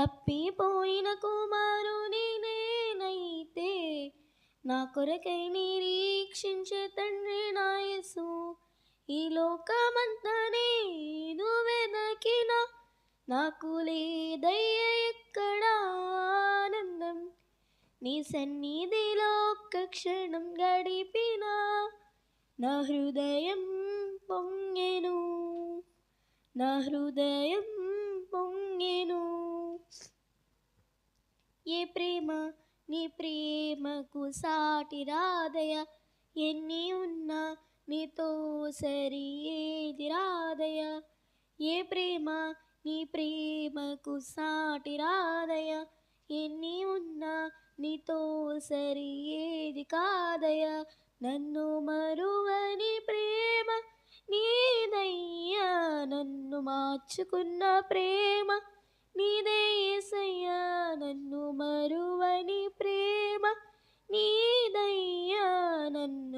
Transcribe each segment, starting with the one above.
తప్పిపోయిన కుమారుని నేనైతే నా కొరకై నిరీక్షించే తండ్రి నాయసు ఈ లోకమంతా నేను వెదకిన నాకు లేదయ్య ఎక్కడ ఆనందం. నీ సన్నిధిలో ఒక్క క్షణం గడిపిన నా హృదయం పొంగెను. నా హృదయం పొంగెను ఏ ప్రేమ నీ ప్రేమకు సాటి రాదయ ఎన్ని ఉన్నా నీతో సరి ఏది రాదయ ఏ ప్రేమ నీ ప్రేమకు సాటి రాదయ ఎన్ని ఉన్నా నీతో సరి ఏది కాదయ నన్ను మరువని ప్రేమ నీదయ్యా. నన్ను మార్చుకున్న ప్రేమ నీదే యేసయ్యా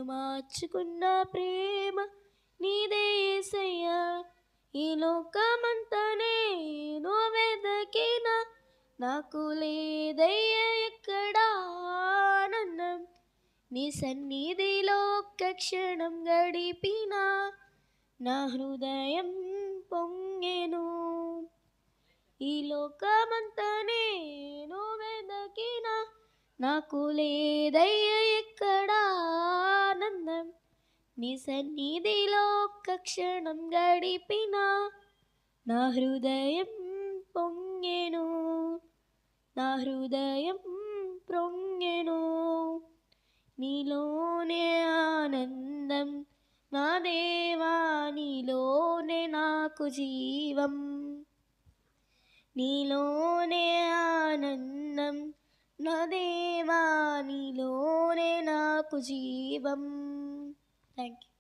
నన్ను మార్చుకున్న ప్రేమ నీదే యేసయ్యా ఈ లోకమంతా నేను వెదకిన? నాకు లేదయ్య ఎక్కడ ఆనందం. నీ సన్నిధిలో ఒక్క క్షణం గడిపిన నా హృదయం పొంగెను. ఈ లోకమంతా నేను వెదకిన? నాకు లేదయ్య ఎక్కడ నీ సన్నిధిలో ఒక్క క్షణం గడిపిన నా హృదయం పొంగెను. నా హృదయం పొంగెను. నీలోనే ఆనందం నా దేవా నీలోనే నాకు జీవం. నీలోనే ఆనందం నా దేవా నీలోనే నాకు జీవం. Thank you.